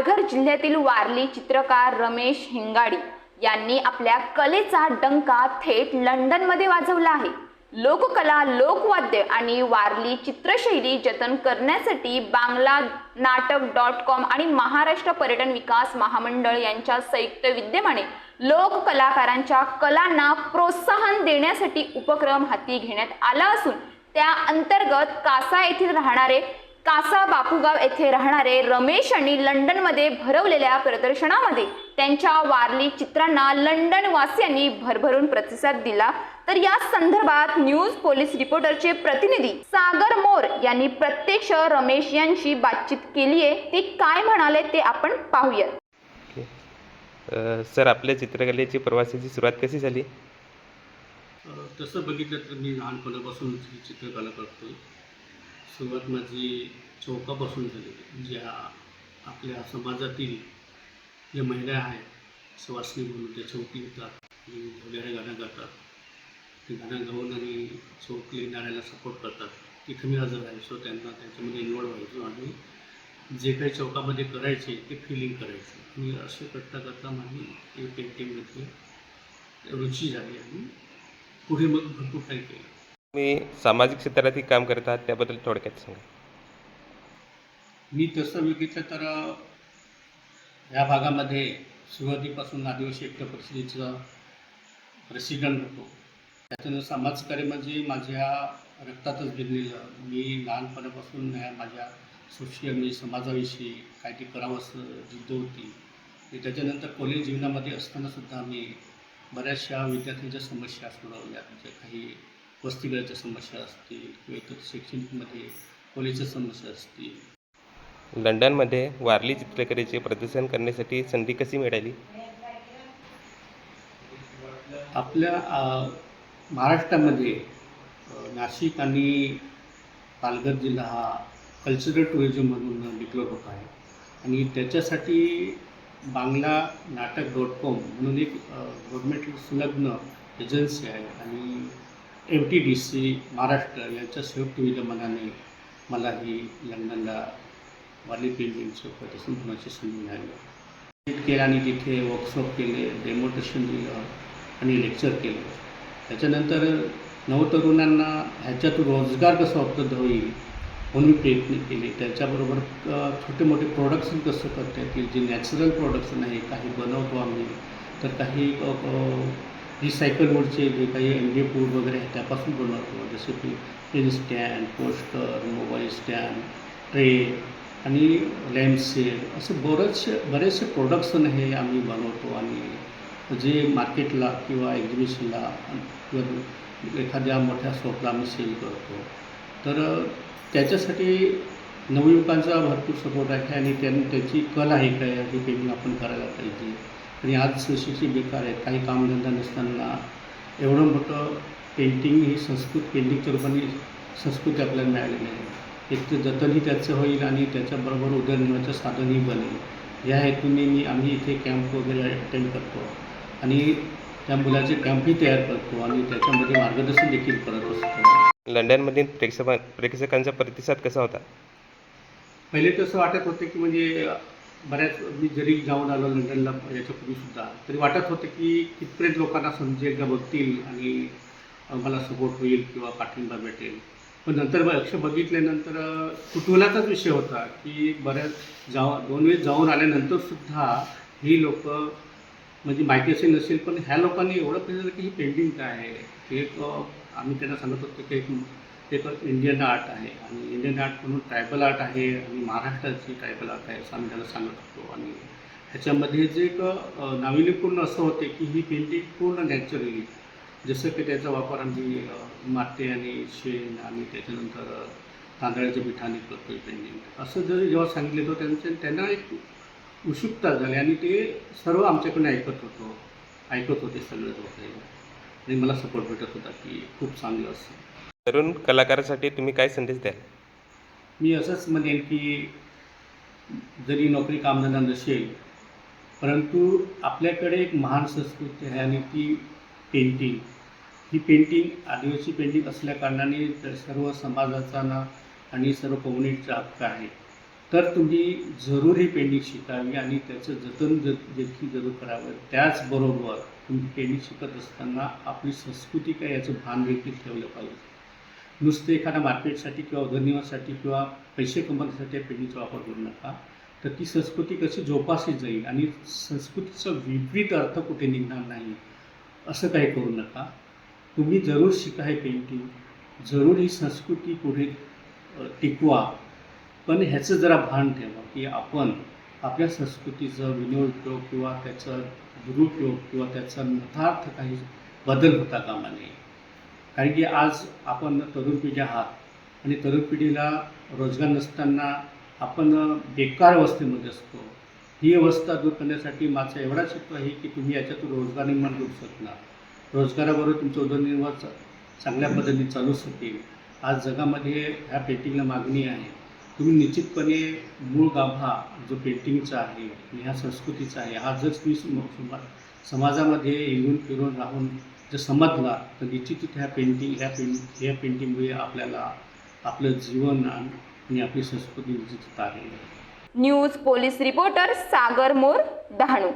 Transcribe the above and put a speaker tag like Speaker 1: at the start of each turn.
Speaker 1: पालघर जिल्ह्यातील वारली चित्रकार रमेश हिंगाडी यांनी आपल्या कलेचा डंका थेट लंडनमध्ये वाजवला आहे. लोककला लोकवाद्य आणि वारली चित्रशैली जतन करण्यासाठी बांगला नाटक डॉट कॉम आणि महाराष्ट्र पर्यटन विकास महामंडळ यांच्या संयुक्त विद्यमाने लोक कलाकारांच्या कलांना प्रोत्साहन देण्यासाठी उपक्रम हाती घेण्यात आला असून त्या अंतर्गत कासा येथील राहणारे कासा बापूगाव येथे राहणारे रमेश यांनी लंडनमध्ये भरवलेल्या प्रदर्शनामध्ये त्यांच्या वारली चित्रांना लंडन वासियांनी भरभरून प्रतिसाद दिला. तर या संदर्भात न्यूज पोलीस रिपोर्टरचे प्रतिनिधी सागर मोर यांनी प्रत्यक्ष रमेश यांशी बातचीत केली आहे. ते काय म्हणाले ते आपण पाहूयात.
Speaker 2: सर आपल्या चित्रकलेची प्रवासाची सुरुवात कशी झाली?
Speaker 3: तसं बघितलं तर मी लहानपणापासून चित्रकला करतो सुरुवात माझी चौकापासून झाली ज्या आपल्या समाजातील ज्या महिला आहेत सुवासनी म्हणून त्या चौकी येतात आणि वगैरे गाणं गातात. ते गाणं गाऊन आणि चौक गाण्याला सपोर्ट करतात. तिथं मी हजर राहायचो त्यांना त्याच्यामध्ये इन्वॉल्व व्हायचो आणि जे काही चौकामध्ये करायचे ते फिलिंग करायचे. मी असे करता करता माझी ते पेंटिंगमध्ये रुची झाली आणि पुढे मग भरपूर काही केलं.
Speaker 2: मी सामाजिक क्षेत्रातील काम करत आहात त्याबद्दल थोडक्यात सांगा.
Speaker 3: मी तसं बघितलं तर या भागामध्ये सुरुवातीपासून आदिवासी एकता परिषदेचं प्रेसिडेंट होतो. त्याच्यानं समाजकार्य म्हणजे माझ्या रक्तातच गिरलेलं मी लहानपणापासून ह्या माझ्या सोशल म्हणजे समाजाविषयी काय ते करावं असं जिद्द होती. त्याच्यानंतर कॉलेज जीवनामध्ये असतानासुद्धा मी बऱ्याचशा विद्यार्थ्यांच्या समस्या सोडवल्या. ज्या काही वसतिगृहाच्या समस्या असतील किंवा इतर शैक्षणिकमध्ये कॉलेजच्या समस्या असतील.
Speaker 2: लंडनमध्ये वारली चित्रकलेचे प्रदर्शन करण्यासाठी संधी कशी मिळाली?
Speaker 3: आपल्या महाराष्ट्रामध्ये नाशिक आणि पालघर जिल्हा हा कल्चरल टुरिझम म्हणून डिक्लेअर होत आहे. आणि त्याच्यासाठी बांगला नाटक डॉट कॉम म्हणून एक गव्हर्मेंट संलग्न एजन्सी आहे आणि M T D C Maharashtra यांच्या संयुक्त विद्यमानाने मला ही लंडनला वाली बिल्डिंगचं प्रदर्शन होण्याची संधी मिळाली. व्हिजिट केलं आणि तिथे वर्कशॉप केले डेमोटेशन दिलं आणि लेक्चर केलं. त्याच्यानंतर नवतरुणांना ह्याच्यातून रोजगार कसा उपलब्ध होईल म्हणून प्रयत्न केले. त्याच्याबरोबर छोटे मोठे प्रोडक्शन कसं करता येतील जे नॅचरल प्रोडक्शन आहे काही बनवतो आम्ही तर काही रिसायकल वूडचे जे काही एन डी पूड वगैरे आहे त्यापासून बनवतो जसे की pen stand poster mobile stand tray आणि लॅम्पसेट असे बरेचसे बरेचसे प्रोडक्शन हे आम्ही बनवतो आणि जे मार्केटला किंवा एक्झिबिशनला किंवा एखाद्या मोठ्या शॉपला आम्ही सेल करतो. तर त्याच्यासाठी नवयुवकांचा भरपूर सपोर्ट आहे आणि त्यांनी त्याची कल आहे काय हे पेंटिंग आपण करायला पाहिजे. आणि आज सुशिक्षित बेकार आहेत काही कामधंदा नसताना एवढं मोठं पेंटिंग ही संस्कृत पेंटिंगच्या रूपाने संस्कृती आपल्याला मिळालेली आहे. एक तर जतनही त्याचं होईल आणि त्याच्याबरोबर उदरनिर्वाहाचं साधनही बनेल. या हेतूने मी आम्ही इथे कॅम्प वगैरे अटेंड करतो. आणि त्या मुलाचे कॅम्पही तयार करतो आणि त्याच्यामध्ये मार्गदर्शन देखील करत असतो.
Speaker 2: लंडनमधील प्रेक्षक प्रेक्षकांचा प्रतिसाद कसा होता?
Speaker 3: पहिले तसं वाटत होतं की म्हणजे बऱ्याच मी जरी जाऊन आलो लंडनला याच्यापूर्वीसुद्धा तरी वाटत होतं की कितपर्यंत लोकांना समजेल का बघतील आणि मला सपोर्ट होईल किंवा पाठिंबा भेटेल. पण नंतर लक्ष बघितल्यानंतर कुतूहलाचाच विषय होता की बऱ्याच जाऊ दोन वेळेस जाऊन आल्यानंतरसुद्धा ही लोक म्हणजे माहिती असेल नसेल पण ह्या लोकांनी एवढं पाहिजे की ही पेंटिंग काय आहे. हे एक आम्ही त्यांना सांगत होतो की ते पण इंडियन आर्ट आहे. आणि इंडियन आर्ट म्हणून ट्रायबल आर्ट आहे आणि महाराष्ट्राची ट्रायबल आर्ट आहे असं आम्ही त्याला सांगत होतो. आणि ह्याच्यामध्ये जे एक नाविन्यपूर्ण असं होते की ही पेंटिंग पूर्ण नॅचरली जसं की त्याचा वापर आम्ही माते माती आणि शेण आणि त्याच्यानंतर तांदळाच्या पिठाने करतो पेंटिंग असं जर जेव्हा सांगितलं तर त्यांचं त्यांना एक उत्सुकता झाली आणि ते सर्व आमच्याकडून ऐकत होतो ऐकत होते सगळेच होते आणि मला सपोर्ट भेटत होता की खूप चांगलं असं.
Speaker 2: तरुण कलाकारासाठी तुम्ही काय संदेश द्याल?
Speaker 3: मी असंच म्हणेन की जरी नोकरी कामधंदा नसेल परंतु आपल्याकडे एक महान संस्कृती आहे आणि ती पेंटिंग ही पेंटिंग आदिवासी पेंटिंग असल्या कारणाने तर सर्व समाजाचा ना आणि सर्व कम्युनिटीचा हक्क आहे. तर तुम्ही जरूर ही पेंटिंग शिकावी आणि त्याचं जतन ज देखील जरूर करावं. त्याचबरोबर तुम्ही पेंटिंग शिकत असताना आपली संस्कृती काय याचं भान देखील ठेवलं पाहिजे. नुसते एखाद्या मार्केटसाठी किंवा उदरनिर्वाहासाठी किंवा पैसे कमवण्यासाठी या पेंटिंगचा वापर करू नका. तर ती संस्कृती कशी जोपासली जाईल आणि संस्कृतीचा विपरीत अर्थ कुठे निघणार नाही असं काही करू नका. तुम्ही जरूर शिका हे पेंटिंग जरूर ही संस्कृती पुढे टिकवा. पण ह्याचं जरा भान ठेवा की आपण आपल्या संस्कृतीचा विनियोग किंवा त्याचा दुरुपयोग किंवा त्याचा यथार्थ काही बदल होता कामा नये. कारण की आज आपण तरुण पिढी आहात आणि तरुण पिढीला रोजगार नसताना आपण बेकार अवस्थेमध्ये असतो. ही अवस्था दूर करण्यासाठी माझा एवढाच हेतू आहे की तुम्ही याच्यातून रोजगार निर्माण करू शकणार. रोजगाराबरोबर तुमचं उदरनिर्वाह चांगल्या पद्धतीने चालू शकेल. आज जगामध्ये ह्या पेंटिंगला मागणी आहे. तुम्ही निश्चितपणे मूळ गाभा जो पेंटिंगचा आहे आणि ह्या संस्कृतीचा आहे हा जर तुम्ही समाजामध्ये येऊन फिरून राहून जर समजला तर निश्चितच ह्या पेंटिंग ह्या पेंट ह्या पेंटिंगमुळे आपल्याला आपलं जीवन आणि आपली संस्कृती निश्चित आहे.
Speaker 1: News police reporter Sagar More Dahanu.